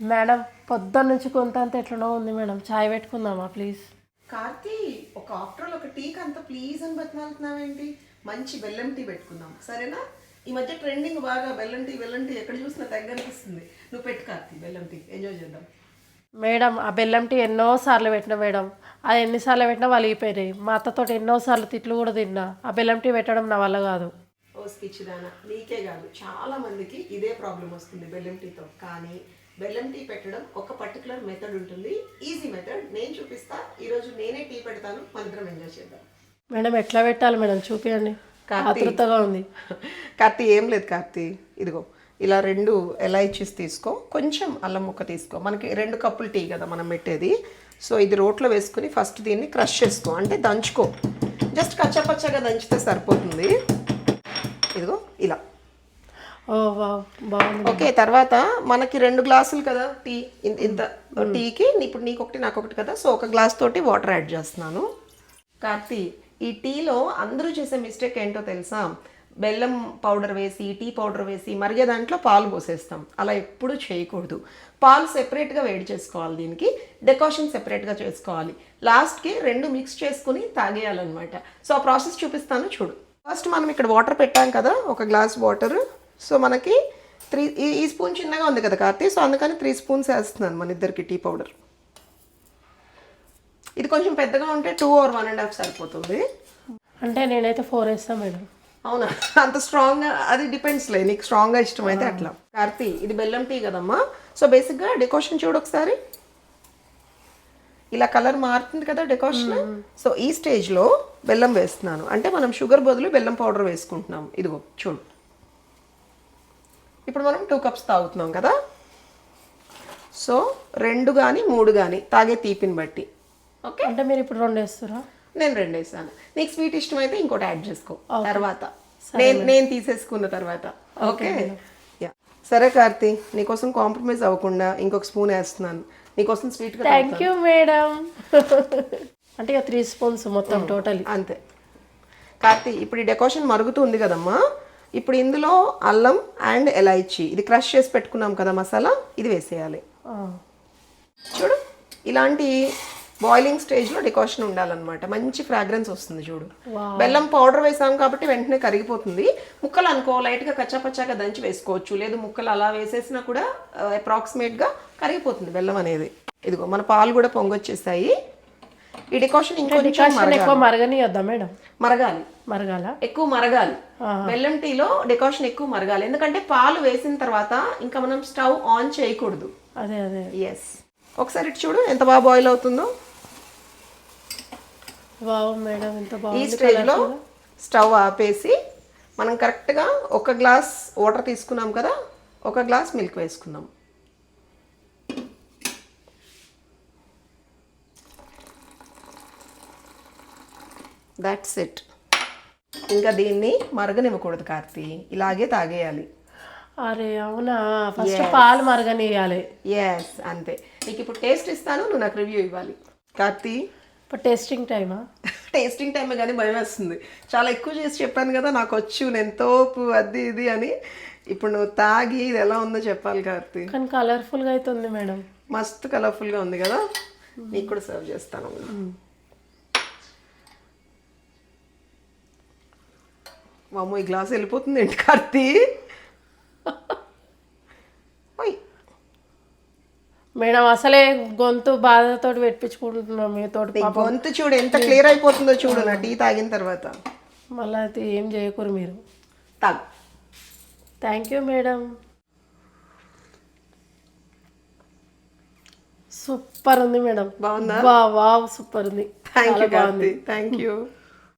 Madam పొద్దున్న నుంచి కొంత అంత ఎట్లనో ఉంది మేడం. చాయ్ పెట్టుకుందామా ప్లీజ్? కార్తీ ఒక ఆఫ్టర్ ఒక టీకి అంత ప్లీజ్ అని బతిమాలుతున్నావేంటి? మంచి బెల్లం టీ పెట్టుకుందాం. సరేనా? ఈ మధ్య ట్రెండింగ్ బాగా బెల్లం టీ బెల్లం టీ ఎక్కడ చూసినా తెగ అనిపిస్తుంది నువ్వు పెట్టు కార్తీ బెల్లం టీ. ఎంజాయ్ చేద్దాం. మేడం ఆ బెల్లం టీ ఎన్నో సార్లు పెట్టిన మేడం. అది ఎన్నిసార్లు పెట్టినా వాళ్ళు అయిపోయినాయి మా అత్తతో ఎన్నోసార్లు తిట్లు కూడా తిన్నా. ఆ బెల్లం టీ పెట్టడం నా వల్ల కాదు. ఓ స్కిచ్చిదానా నీకే కాదు. చాలా మందికి ఇదే ప్రాబ్లం వస్తుంది బెల్లం టీతో. కానీ బెల్లం టీ పెట్టడం ఒక పర్టికులర్ మెథడ్ ఉంటుంది. ఈజీ మెథడ్ నేను చూపిస్తా. ఈరోజు నేనే టీ పెడతాను. మనిద్దరం ఎంజాయ్ చేద్దాం. మేడం ఎట్లా పెట్టాలి మేడం? చూపియండి. ఆతృతగా ఉంది. కార్తీ ఏం లేదు కార్తీ. ఇదిగో ఇలా రెండు ఎలైచీస్ తీసుకో. కొంచెం అల్లం ముక్క తీసుకో. మనకి రెండు కప్పులు టీ కదా మనం పెట్టేది. సో ఇది రోట్లో వేసుకుని ఫస్ట్ దీన్ని క్రష్ చేసుకో. అంటే దంచుకో. జస్ట్ కచ్చపచ్చగా దంచితే సరిపోతుంది ఇదిగో ఇలా ఓ వా బాగుంది ఓకే తర్వాత మనకి రెండు గ్లాసులు కదా టీ. ఇంత టీకి ఇప్పుడు నీకు ఒకటి నాకు ఒకటి కదా. సో ఒక గ్లాస్ తోటి వాటర్ యాడ్ చేస్తున్నాను. కార్తీ ఈ టీలో అందరూ చేసే మిస్టేక్ ఏంటో తెలుసా? బెల్లం పౌడర్ వేసి టీ పౌడర్ వేసి మరిగే దాంట్లో పాలు పోసేస్తాం. అలా ఎప్పుడూ చేయకూడదు. పాలు సెపరేట్గా వేడి చేసుకోవాలి దీనికి. డెకాషన్ సెపరేట్గా చేసుకోవాలి. లాస్ట్కి రెండు మిక్స్ చేసుకుని తాగేయాలన్నమాట. సో ఆ ప్రాసెస్ చూపిస్తాను చూడు. ఫస్ట్ మనం ఇక్కడ వాటర్ పెట్టాం కదా ఒక గ్లాస్ వాటర్. సో మనకి త్రీ ఈ స్పూన్ చిన్నగా ఉంది కదా కార్తీ సో అందుకని త్రీ స్పూన్స్ వేస్తున్నాను మన ఇద్దరికి టీ పౌడర్. ఇది కొంచెం పెద్దగా ఉంటే two or one and half సరిపోతుంది. అంటే నేనైతే ఫోర్ వేస్తాను మేడం. అవునా? అంత స్ట్రాంగ్ అది డిపెండ్స్ లే నీకు స్ట్రాంగ్గా ఇష్టమైతే అట్లా. కార్తీ ఇది బెల్లం టీ కదమ్మా. సో బేసిక్గా డెకోషన్ చూడు ఒకసారి. ఇలా కలర్ మారుతుంది కదా డెకోషన్ సో ఈ స్టేజ్లో బెల్లం వేస్తున్నాను. అంటే మనం షుగర్ బదులు బెల్లం పౌడర్ వేసుకుంటున్నాం. ఇదిగో చూడు. ఇప్పుడు మనం టూ కప్స్ తాగుతున్నాం కదా? సో రెండు కానీ మూడు కానీ తాగే తీపిని బట్టి. ఓకే అంటే మీరు ఇప్పుడు రెండు వేస్తారా? నేను రెండు వేసాను నీకు స్వీట్ ఇష్టమైతే ఇంకోటి యాడ్ చేసుకో. తర్వాత. నేను నేను తీసేసుకున్న తర్వాత. ఓకే యా సరే కార్తీ నీకోసం కాంప్రమైజ్ అవ్వకుండా ఇంకొక స్పూన్ వేస్తున్నాను. నీకోసం స్వీట్గా థ్యాంక్ యూ మేడం అంటే ఇక త్రీ స్పూన్స్ మొత్తం టోటల్ అంతే. కార్తీ ఇప్పుడు ఈ డెకోషన్ మరుగుతుంది కదమ్మా? ఇప్పుడు ఇందులో అల్లం అండ్ ఎలైచి. ఇది క్రష్ చేసి పెట్టుకున్నాం కదా మసాలా ఇది వేసేయాలి. చూడు ఇలాంటి బాయిలింగ్ స్టేజ్లో డికాషన్ ఉండాలన్నమాట. మంచి ఫ్రాగ్రెన్స్ వస్తుంది చూడు. బెల్లం పౌడర్ వేసాం కాబట్టి వెంటనే కరిగిపోతుంది. ముక్కలు అనుకో లైట్గా కచ్చాపచ్చాగా దంచి వేసుకోవచ్చు. లేదు ముక్కలు అలా వేసేసినా కూడా అప్రాక్సిమేట్గా కరిగిపోతుంది బెల్లం అనేది. ఇదిగో మన పాలు కూడా పొంగొచ్చేసాయి. ఈ డికాషన్ ఇంకొంచెం డికాషన్ ఎక్కువ మరగనియొద్దా మేడం? మరగాలి. మరగాల? ఎక్కువ మరగాలి. బెల్లం టీలో డెకాషన్ ఎక్కువ మరగాలి. ఎందుకంటే పాలు వేసిన తర్వాత ఇంకా మనం స్టవ్ ఆన్ చేయకూడదు. అదే అదే. ఎస్ ఒకసారి ఇటు చూడు ఎంత బాగా బాయిల్ అవుతుందో. వావ్ మేడం ఎంత ఈ బాగుంది స్టేజ్లో స్టవ్ ఆపేసి మనం కరెక్ట్గా ఒక గ్లాస్ వాటర్ తీసుకున్నాం కదా ఒక గ్లాస్ మిల్క్ వేసుకుందాం దట్స్ ఇట్ ఇంకా దీన్ని మరగనివ్వకూడదు కార్తీ. ఇలాగే తాగేయాలి. అరే అవునా? ఫస్ట్ పాలు మరగనియాలి ఎస్ అంతే. నీకు ఇప్పుడు టేస్ట్ ఇస్తాను నువ్వు నాకు రివ్యూ ఇవ్వాలి. కార్తీ? ఇప్పుడు టేస్టింగ్ టైమా టేస్టింగ్ టైమే కానీ భయం వేస్తుంది. చాలా ఎక్కువ చేసి చెప్పాను కదా నాకు వచ్చు నేను తోపు అది ఇది అని. ఇప్పుడు నువ్వు తాగి ఇది ఎలా ఉందో చెప్పాలి కార్తీ. కానీ కలర్ఫుల్గా అవుతుంది మేడం. మస్తు కలర్ఫుల్గా ఉంది కదా. నీకు కూడా సర్వ్ చేస్తాను. మామూ ఈ గ్లాస్ వెళ్ళిపోతుంది ఏంటి కార్తీ? మేడం అసలే గొంతు బాధతో పెట్టించుకుంటున్నాం మీతోటి నీ గొంతు చూడు ఎంత క్లియర్ అయిపోతుందో చూడు నా టీ తాగిన తర్వాత. మళ్ళీ అయితే ఏం చేయకూరు మీరు. తాగు. Thank you madam. సూపర్ ఉంది మేడం. బాగుందా? వా వావ్ సూపర్ ఉంది. Thank you thank you